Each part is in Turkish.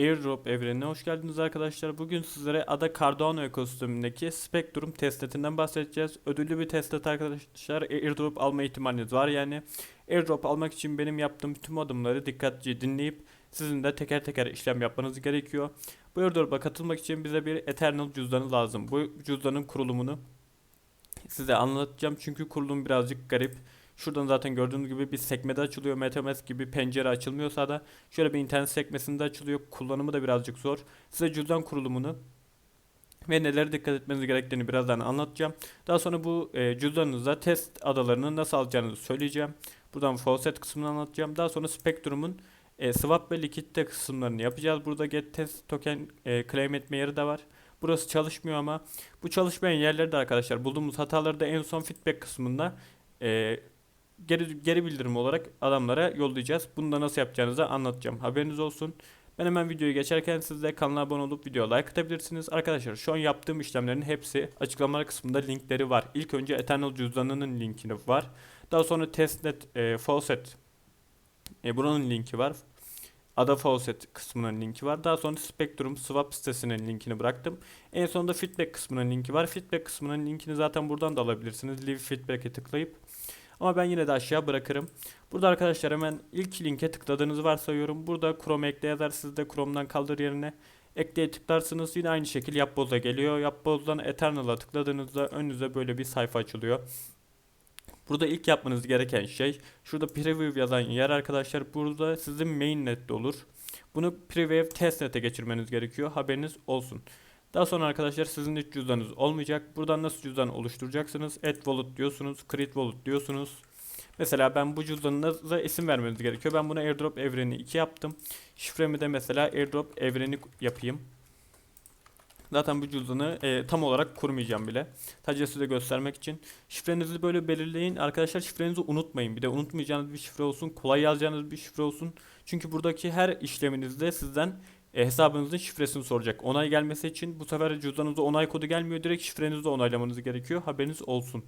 Airdrop evrenine hoş geldiniz arkadaşlar. Bugün sizlere Ada Cardano ekosistemindeki Spectrum testnetinden bahsedeceğiz. Ödüllü bir testnet arkadaşlar. Airdrop alma ihtimaliniz var yani. Airdrop almak için benim yaptığım tüm adımları dikkatlice dinleyip sizin de teker teker işlem yapmanız gerekiyor. Bu airdrop'a katılmak için bize bir Eternal cüzdanı lazım. Bu cüzdanın kurulumunu size anlatacağım çünkü kurulum birazcık garip. Şuradan zaten gördüğünüz gibi bir sekmede açılıyor. MetaMask gibi pencere açılmıyorsa da şöyle bir internet sekmesinde açılıyor. Kullanımı da birazcık zor. Size cüzdan kurulumunu ve nelere dikkat etmeniz gerektiğini birazdan anlatacağım. Daha sonra bu e, cüzdanınızda test adalarını nasıl alacağınızı söyleyeceğim. Buradan faucet kısmını anlatacağım. Daha sonra Spectrum'un e, swap ve likitte kısımlarını yapacağız. Burada get test token e, claim etme yeri de var. Burası çalışmıyor ama bu çalışmayan yerleri de arkadaşlar bulduğumuz hataları da en son feedback kısmında e, geri, geri bildirim olarak adamlara yollayacağız. Bunu da nasıl yapacağınızı anlatacağım. Haberiniz olsun. Ben hemen videoyu geçerken siz de kanala abone olup videoya like atabilirsiniz. Arkadaşlar şu an yaptığım işlemlerin hepsi açıklamalar kısmında linkleri var. İlk önce Eternal cüzdanının linkini var. Daha sonra testnet e, faucet e, buranın linki var. Ada Faucet kısmının linki var. Daha sonra Spectrum Swap sitesinin linkini bıraktım. En sonunda feedback kısmının linki var. Feedback kısmının linkini zaten buradan da alabilirsiniz. Leave feedback'e tıklayıp. Ama ben yine de aşağı bırakırım. Burada arkadaşlar hemen ilk linke tıkladığınızı varsayıyorum. Burada Chrome ekle yazar. Siz de Chrome'dan kaldır yerine ekleye tıklarsınız. Yine aynı şekilde Yapboz'a geliyor. Yapboz'dan Eternal'a tıkladığınızda önünüze böyle bir sayfa açılıyor. Burada ilk yapmanız gereken şey şurada preview yazan yer arkadaşlar. Burada sizin mainnet'te olur. Bunu preview testnet'e geçirmeniz gerekiyor. Haberiniz olsun. Daha sonra arkadaşlar sizin hiç cüzdanınız olmayacak. Buradan nasıl cüzdan oluşturacaksınız? Add wallet diyorsunuz. Create wallet diyorsunuz. Mesela ben bu cüzdanınıza isim vermeniz gerekiyor. Ben buna airdrop evreni 2 yaptım. Şifremi de mesela airdrop evreni yapayım. Zaten bu cüzdanı e, tam olarak kurmayacağım bile. Sadece size göstermek için. Şifrenizi böyle belirleyin. Arkadaşlar şifrenizi unutmayın. Bir de unutmayacağınız bir şifre olsun. Kolay yazacağınız bir şifre olsun. Çünkü buradaki her işleminizde sizden e, hesabınızın şifresini soracak. Onay gelmesi için bu sefer cüzdanınıza onay kodu gelmiyor. Direkt şifrenizi onaylamanız gerekiyor. Haberiniz olsun.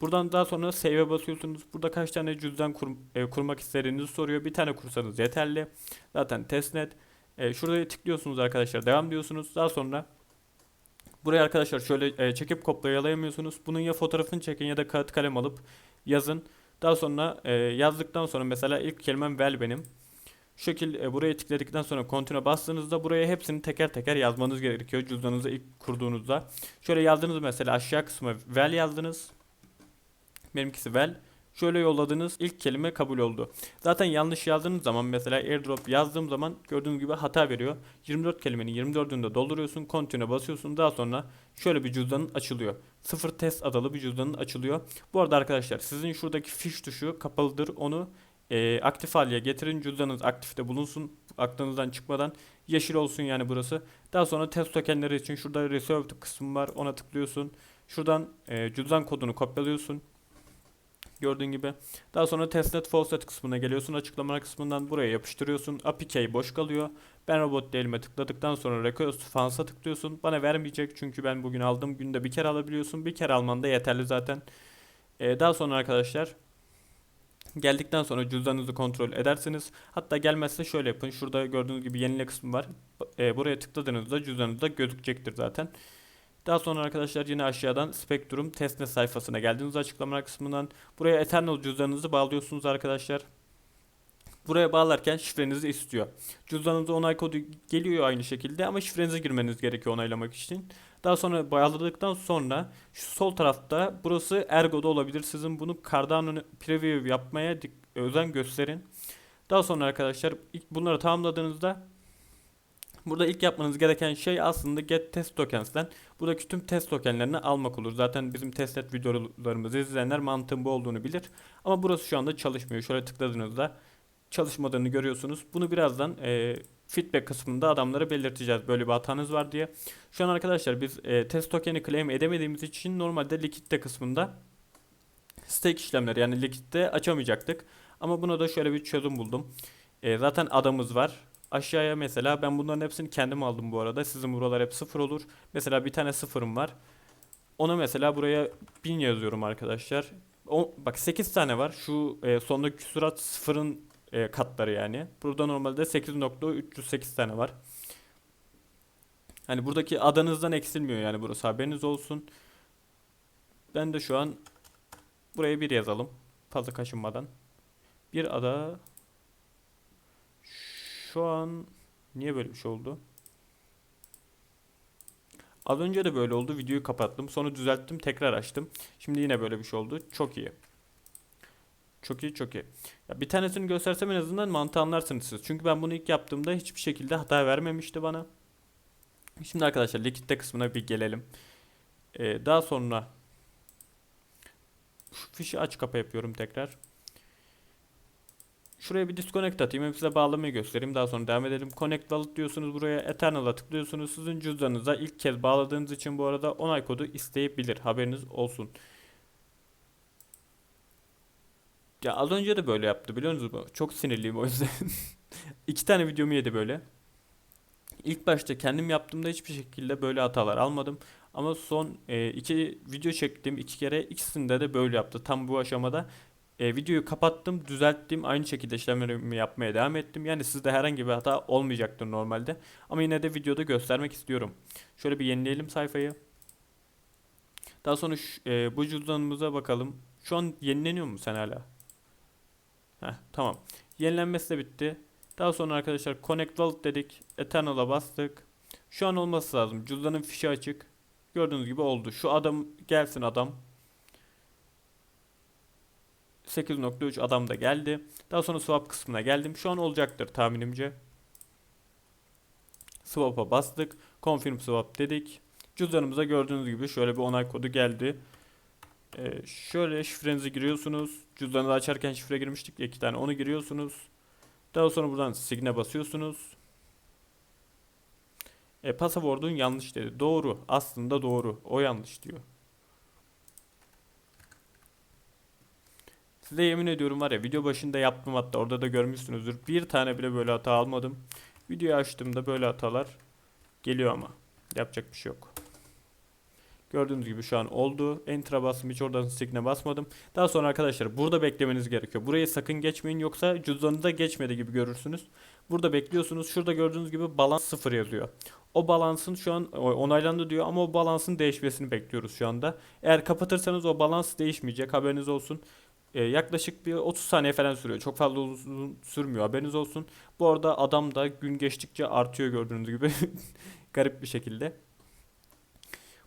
Buradan daha sonra save'e basıyorsunuz. Burada kaç tane cüzdan kur, e, kurmak istediğinizi soruyor. Bir tane kursanız yeterli. Zaten testnet. E, şuraya tıklıyorsunuz arkadaşlar. Devam diyorsunuz. Daha sonra buraya arkadaşlar şöyle e, çekip kopyalayamıyorsunuz. Bunun ya fotoğrafını çekin ya da kağıt kalem alıp yazın. Daha sonra e, yazdıktan sonra mesela ilk kelimem well benim. Şu şekil e, buraya tıkladıktan sonra continue bastığınızda buraya hepsini teker teker yazmanız gerekiyor cüzdanınızı ilk kurduğunuzda. Şöyle yazdınız mesela aşağı kısmı well yazdınız. Benimkisi well. Şöyle yolladığınız ilk kelime kabul oldu. Zaten yanlış yazdığınız zaman mesela airdrop yazdığım zaman gördüğünüz gibi hata veriyor. 24 kelimenin 24'ünü de dolduruyorsun. Continue basıyorsun. Daha sonra şöyle bir cüzdanın açılıyor. Sıfır test adalı bir cüzdanın açılıyor. Bu arada arkadaşlar sizin şuradaki fiş tuşu kapalıdır. Onu e, aktif hale getirin. Cüzdanınız aktifte bulunsun. Aklınızdan çıkmadan. Yeşil olsun yani burası. Daha sonra test tokenleri için şurada reserved kısmı var. Ona tıklıyorsun. Şuradan e, cüzdan kodunu kopyalıyorsun. Gördüğün gibi. Daha sonra testnet faucet kısmına geliyorsun. Açıklamalar kısmından buraya yapıştırıyorsun. API key boş kalıyor. Ben robot değilime tıkladıktan sonra request fans'a tıklıyorsun. Bana vermeyecek çünkü ben bugün aldım. Günde bir kere alabiliyorsun. Bir kere alman da yeterli zaten. Ee, daha sonra arkadaşlar Geldikten sonra cüzdanınızı kontrol edersiniz. Hatta gelmezse şöyle yapın. Şurada gördüğünüz gibi yenile kısmı var. E, buraya tıkladığınızda cüzdanınızda gözükecektir zaten. Daha sonra arkadaşlar yine aşağıdan Spectrum testnet sayfasına geldiğiniz açıklamalar kısmından buraya Eternal cüzdanınızı bağlıyorsunuz arkadaşlar. Buraya bağlarken şifrenizi istiyor. Cüzdanınıza onay kodu geliyor aynı şekilde ama şifrenizi girmeniz gerekiyor onaylamak için. Daha sonra bağladıktan sonra şu sol tarafta burası Ergo'da olabilir. Sizin bunu Cardano preview yapmaya özen gösterin. Daha sonra arkadaşlar ilk bunları tamamladığınızda Burada ilk yapmanız gereken şey aslında get test tokens'ten buradaki tüm test tokenlerini almak olur. Zaten bizim testnet videolarımızı izleyenler mantığın bu olduğunu bilir. Ama burası şu anda çalışmıyor. Şöyle tıkladığınızda çalışmadığını görüyorsunuz. Bunu birazdan e, feedback kısmında adamlara belirteceğiz böyle bir hatanız var diye. Şu an arkadaşlar biz e, test tokeni claim edemediğimiz için normalde likitte kısmında stake işlemleri yani likitte açamayacaktık. Ama buna da şöyle bir çözüm buldum. E, zaten adamız var. Aşağıya mesela ben bunların hepsini kendim aldım bu arada. Sizin buralar hep sıfır olur. Mesela bir tane sıfırım var. Ona mesela buraya 1000 yazıyorum arkadaşlar. O, bak 8 tane var. Şu e, sondaki küsurat sıfırın e, katları yani. Burada normalde 8.308 tane var. Hani buradaki adanızdan eksilmiyor yani burası haberiniz olsun. Ben de şu an buraya bir yazalım. Fazla kaşınmadan. Bir ada şu an niye böyle bir şey oldu? Az önce de böyle oldu. Videoyu kapattım. Sonra düzelttim. Tekrar açtım. Şimdi yine böyle bir şey oldu. Çok iyi. Çok iyi çok iyi. Ya bir tanesini göstersem en azından mantığı anlarsınız siz. Çünkü ben bunu ilk yaptığımda hiçbir şekilde hata vermemişti bana. Şimdi arkadaşlar likitte kısmına bir gelelim. Ee, daha sonra şu fişi aç kapa yapıyorum tekrar. Şuraya bir disconnect atayım. Hem size bağlamayı göstereyim. Daha sonra devam edelim. Connect wallet diyorsunuz buraya. Eternal'a tıklıyorsunuz. Sizin cüzdanınıza ilk kez bağladığınız için bu arada onay kodu isteyebilir. Haberiniz olsun. Ya az önce de böyle yaptı biliyor musunuz? Çok sinirliyim o yüzden. İki tane videomu yedi böyle. İlk başta kendim yaptığımda hiçbir şekilde böyle hatalar almadım. Ama son e, iki video çektim iki kere ikisinde de böyle yaptı. Tam bu aşamada e, videoyu kapattım, düzelttim. Aynı şekilde işlemlerimi yapmaya devam ettim. Yani sizde herhangi bir hata olmayacaktır normalde. Ama yine de videoda göstermek istiyorum. Şöyle bir yenileyelim sayfayı. Daha sonra şu, e, bu cüzdanımıza bakalım. Şu an yenileniyor mu sen hala? Heh, tamam. Yenilenmesi de bitti. Daha sonra arkadaşlar Connect Wallet dedik. Eternal'a bastık. Şu an olması lazım. Cüzdanın fişi açık. Gördüğünüz gibi oldu. Şu adam gelsin adam. 8.3 adam da geldi. Daha sonra swap kısmına geldim. Şu an olacaktır tahminimce. Swap'a bastık. Confirm swap dedik. Cüzdanımıza gördüğünüz gibi şöyle bir onay kodu geldi. Ee, şöyle şifrenizi giriyorsunuz. Cüzdanı açarken şifre girmiştik ya iki tane onu giriyorsunuz. Daha sonra buradan signe basıyorsunuz. E, password'un yanlış dedi. Doğru. Aslında doğru. O yanlış diyor. Size yemin ediyorum var ya video başında yaptım hatta orada da görmüşsünüzdür. Bir tane bile böyle hata almadım. Videoyu açtığımda böyle hatalar geliyor ama. Yapacak bir şey yok. Gördüğünüz gibi şu an oldu. Enter'a bastım hiç oradan signe basmadım. Daha sonra arkadaşlar burada beklemeniz gerekiyor. Burayı sakın geçmeyin yoksa cüzdanınıza geçmedi gibi görürsünüz. Burada bekliyorsunuz. Şurada gördüğünüz gibi balans 0 yazıyor. O balansın şu an onaylandı diyor ama o balansın değişmesini bekliyoruz şu anda. Eğer kapatırsanız o balans değişmeyecek haberiniz olsun. Ee, yaklaşık bir 30 saniye falan sürüyor. Çok fazla uzun sürmüyor haberiniz olsun. Bu arada adam da gün geçtikçe artıyor gördüğünüz gibi. Garip bir şekilde.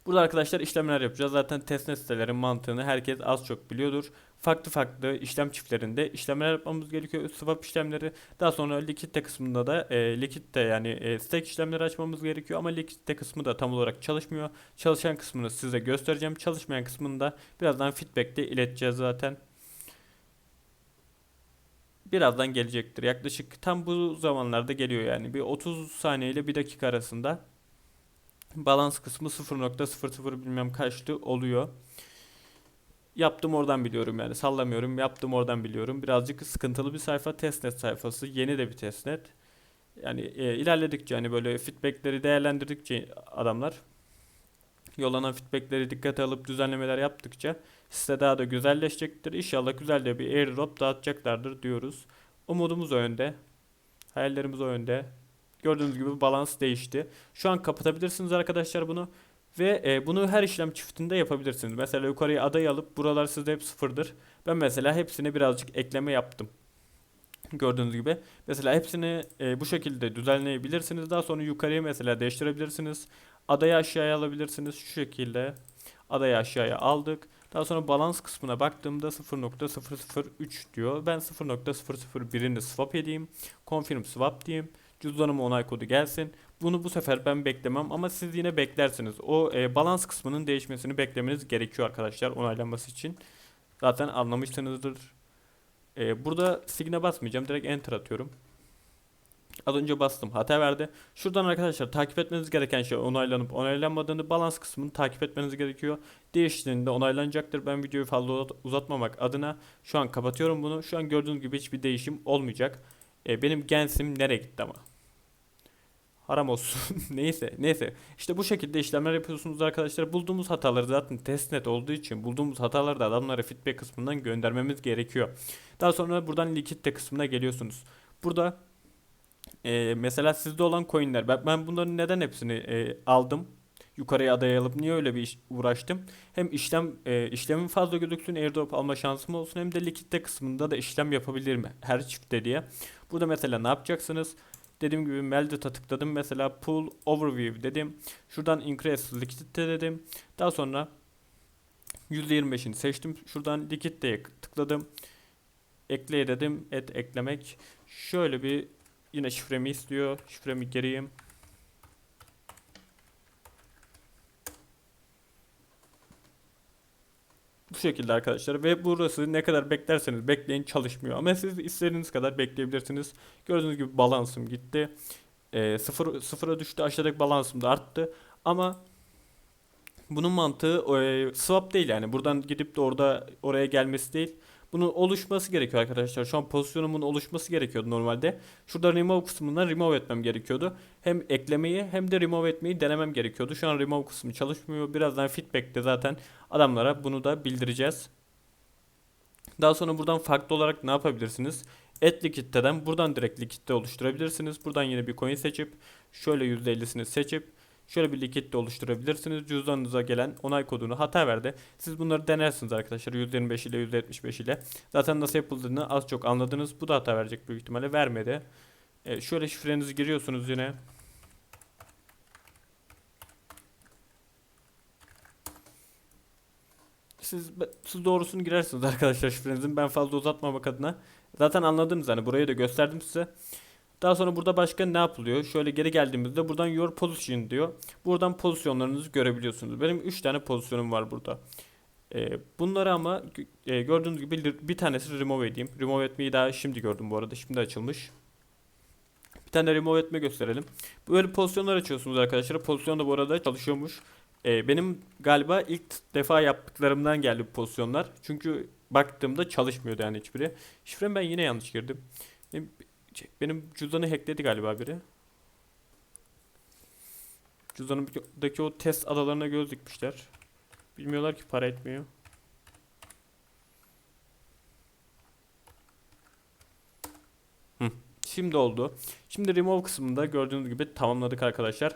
Burada arkadaşlar işlemler yapacağız. Zaten testnet sitelerin mantığını herkes az çok biliyordur. Farklı farklı işlem çiftlerinde işlemler yapmamız gerekiyor. Swap işlemleri. Daha sonra likitte kısmında da e, likitte yani e, stake işlemleri açmamız gerekiyor. Ama likitte kısmı da tam olarak çalışmıyor. Çalışan kısmını size göstereceğim. Çalışmayan kısmını da birazdan feedback'te ileteceğiz zaten. Birazdan gelecektir. Yaklaşık tam bu zamanlarda geliyor yani. Bir 30 saniye ile 1 dakika arasında balans kısmı 0.00 bilmem kaçtı oluyor. Yaptım oradan biliyorum yani sallamıyorum. Yaptım oradan biliyorum. Birazcık sıkıntılı bir sayfa testnet sayfası. Yeni de bir testnet. Yani e, ilerledikçe hani böyle feedbackleri değerlendirdikçe adamlar yollanan feedbackleri dikkate alıp düzenlemeler yaptıkça site daha da güzelleşecektir. İnşallah güzel de bir airdrop dağıtacaklardır diyoruz. Umudumuz o yönde. Hayallerimiz o yönde. Gördüğünüz gibi balans değişti. Şu an kapatabilirsiniz arkadaşlar bunu. Ve e, bunu her işlem çiftinde yapabilirsiniz. Mesela yukarıya adayı alıp buralar sizde hep sıfırdır. Ben mesela hepsine birazcık ekleme yaptım. Gördüğünüz gibi. Mesela hepsini e, bu şekilde düzenleyebilirsiniz. Daha sonra yukarıya mesela değiştirebilirsiniz. Adayı aşağıya alabilirsiniz. Şu şekilde adayı aşağıya aldık. Daha sonra balans kısmına baktığımda 0.003 diyor. Ben 0.001'ini swap edeyim. Confirm swap diyeyim. Cüzdanıma onay kodu gelsin. Bunu bu sefer ben beklemem ama siz yine beklersiniz. O e, balans kısmının değişmesini beklemeniz gerekiyor arkadaşlar onaylanması için. Zaten anlamışsınızdır. E, burada signe basmayacağım. Direkt enter atıyorum. Az önce bastım hata verdi. Şuradan arkadaşlar takip etmeniz gereken şey onaylanıp onaylanmadığını balans kısmını takip etmeniz gerekiyor. Değiştiğinde onaylanacaktır. Ben videoyu fazla uzatmamak adına şu an kapatıyorum bunu. Şu an gördüğünüz gibi hiçbir değişim olmayacak. E, benim gensim nereye gitti ama? Haram olsun. neyse neyse. İşte bu şekilde işlemler yapıyorsunuz arkadaşlar. Bulduğumuz hataları zaten testnet olduğu için bulduğumuz hataları da adamlara feedback kısmından göndermemiz gerekiyor. Daha sonra buradan likitte kısmına geliyorsunuz. Burada e, mesela sizde olan coinler ben, ben bunların neden hepsini e, aldım? Yukarıya adaya alıp niye öyle bir iş uğraştım? Hem işlem e, işlemin fazla gözüksün, airdrop alma şansım olsun hem de likitte kısmında da işlem yapabilirim her çiftte diye. Burada mesela ne yapacaksınız? Dediğim gibi Meldit'a tıkladım. Mesela Pool Overview dedim. Şuradan Increase Liquidity dedim. Daha sonra %25'ini seçtim. Şuradan Liquidity'ye tıkladım. Ekleye dedim. Et eklemek. Şöyle bir yine şifremi istiyor. Şifremi gireyim. Bu şekilde arkadaşlar ve burası ne kadar beklerseniz bekleyin çalışmıyor. Ama siz istediğiniz kadar bekleyebilirsiniz. Gördüğünüz gibi balansım gitti. E, sıfır, sıfıra düştü aşağıdaki balansım da arttı. Ama bunun mantığı e, swap değil yani. Buradan gidip de orada oraya gelmesi değil. Bunun oluşması gerekiyor arkadaşlar. Şu an pozisyonumun oluşması gerekiyordu normalde. Şurada remove kısmından remove etmem gerekiyordu. Hem eklemeyi hem de remove etmeyi denemem gerekiyordu. Şu an remove kısmı çalışmıyor. Birazdan feedback'te zaten adamlara bunu da bildireceğiz. Daha sonra buradan farklı olarak ne yapabilirsiniz? Et likitteden buradan direkt likitte oluşturabilirsiniz. Buradan yine bir coin seçip şöyle %50'sini seçip Şöyle bir likitte oluşturabilirsiniz. Cüzdanınıza gelen onay kodunu hata verdi. Siz bunları denersiniz arkadaşlar. 125 ile 175 ile. Zaten nasıl yapıldığını az çok anladınız. Bu da hata verecek büyük ihtimalle. Vermedi. E, şöyle şifrenizi giriyorsunuz yine. Siz, siz doğrusunu girersiniz arkadaşlar şifrenizin. Ben fazla uzatmamak adına. Zaten anladınız hani burayı da gösterdim size. Daha sonra burada başka ne yapılıyor? Şöyle geri geldiğimizde buradan your position diyor. Buradan pozisyonlarınızı görebiliyorsunuz. Benim 3 tane pozisyonum var burada. Ee, bunları ama e, gördüğünüz gibi bir tanesi remove edeyim. Remove etmeyi daha şimdi gördüm bu arada. Şimdi açılmış. Bir tane remove etme gösterelim. Böyle pozisyonlar açıyorsunuz arkadaşlar. Pozisyon da bu arada çalışıyormuş. Ee, benim galiba ilk defa yaptıklarımdan geldi bu pozisyonlar. Çünkü baktığımda çalışmıyordu yani hiçbiri. Şifremi ben yine yanlış girdim. Benim cüzdanı hackledi galiba biri. Cüzdanımdaki o test adalarına göz dikmişler. Bilmiyorlar ki para etmiyor. Şimdi oldu. Şimdi remove kısmında gördüğünüz gibi tamamladık arkadaşlar.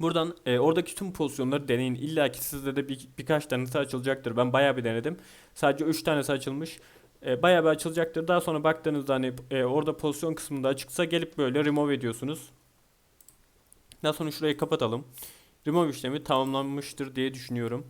Buradan e, oradaki tüm pozisyonları deneyin. İlla ki sizde de bir, birkaç tanesi açılacaktır. Ben bayağı bir denedim. Sadece 3 tanesi açılmış e, bayağı bir açılacaktır. Daha sonra baktığınızda hani e, orada pozisyon kısmında açıksa gelip böyle remove ediyorsunuz. Daha sonra şurayı kapatalım. Remove işlemi tamamlanmıştır diye düşünüyorum.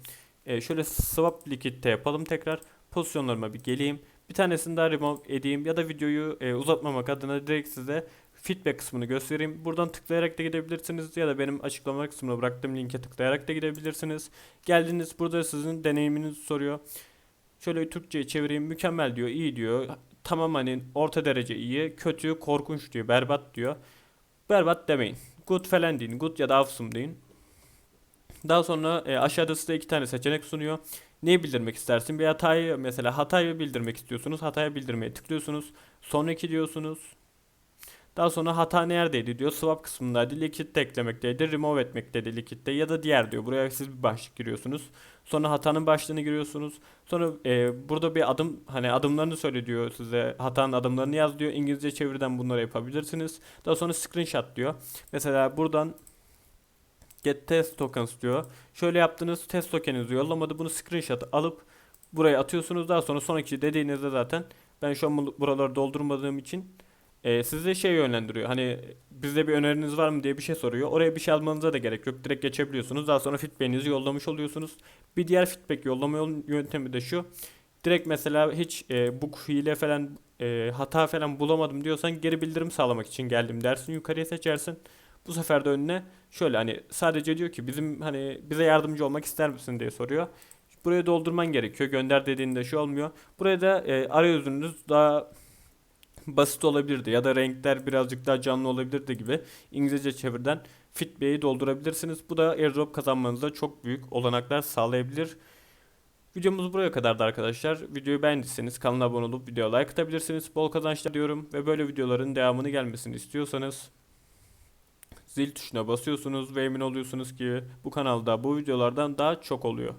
E, şöyle swap likitte yapalım tekrar. Pozisyonlarıma bir geleyim. Bir tanesini daha remove edeyim ya da videoyu e, uzatmamak adına direkt size feedback kısmını göstereyim. Buradan tıklayarak da gidebilirsiniz ya da benim açıklama kısmına bıraktığım linke tıklayarak da gidebilirsiniz. Geldiniz burada sizin deneyiminizi soruyor. Şöyle Türkçe'ye çevireyim mükemmel diyor, iyi diyor. Tamam hani orta derece iyi, kötü, korkunç diyor, berbat diyor. Berbat demeyin. Good falan deyin. Good ya da awesome deyin. Daha sonra e, aşağıda size iki tane seçenek sunuyor. Neyi bildirmek istersin? Bir hatayı mesela hatayı bildirmek istiyorsunuz. Hatayı bildirmeye tıklıyorsunuz. Sonraki diyorsunuz. Daha sonra hata neredeydi diyor. Swap kısmındaydı. Likitte eklemekteydi. Remove etmekteydi likitte ya da diğer diyor. Buraya siz bir başlık giriyorsunuz. Sonra hatanın başlığını giriyorsunuz. Sonra e, burada bir adım hani adımlarını söyle diyor size. Hatanın adımlarını yaz diyor. İngilizce çeviriden bunları yapabilirsiniz. Daha sonra screenshot diyor. Mesela buradan get test tokens diyor. Şöyle yaptığınız test tokeninizi yollamadı. Bunu screenshot alıp buraya atıyorsunuz. Daha sonra sonraki dediğinizde zaten ben şu an buraları doldurmadığım için e, size şey yönlendiriyor. Hani bizde bir öneriniz var mı diye bir şey soruyor. Oraya bir şey almanıza da gerek yok. Direkt geçebiliyorsunuz. Daha sonra feedback'inizi yollamış oluyorsunuz. Bir diğer feedback yollama yöntemi de şu. Direkt mesela hiç e, bu hile falan e, hata falan bulamadım diyorsan geri bildirim sağlamak için geldim dersin. Yukarıya seçersin. Bu sefer de önüne şöyle hani sadece diyor ki bizim hani bize yardımcı olmak ister misin diye soruyor. Buraya doldurman gerekiyor. Gönder dediğinde şu olmuyor. Burada da e, arayüzünüz daha basit olabilirdi ya da renkler birazcık daha canlı olabilirdi gibi İngilizce çevirden Fitbit'i doldurabilirsiniz. Bu da airdrop kazanmanızda çok büyük olanaklar sağlayabilir. Videomuz buraya kadardı arkadaşlar. Videoyu beğendiyseniz kanala abone olup videoya like atabilirsiniz. Bol kazançlar diyorum ve böyle videoların devamını gelmesini istiyorsanız zil tuşuna basıyorsunuz ve emin oluyorsunuz ki bu kanalda bu videolardan daha çok oluyor.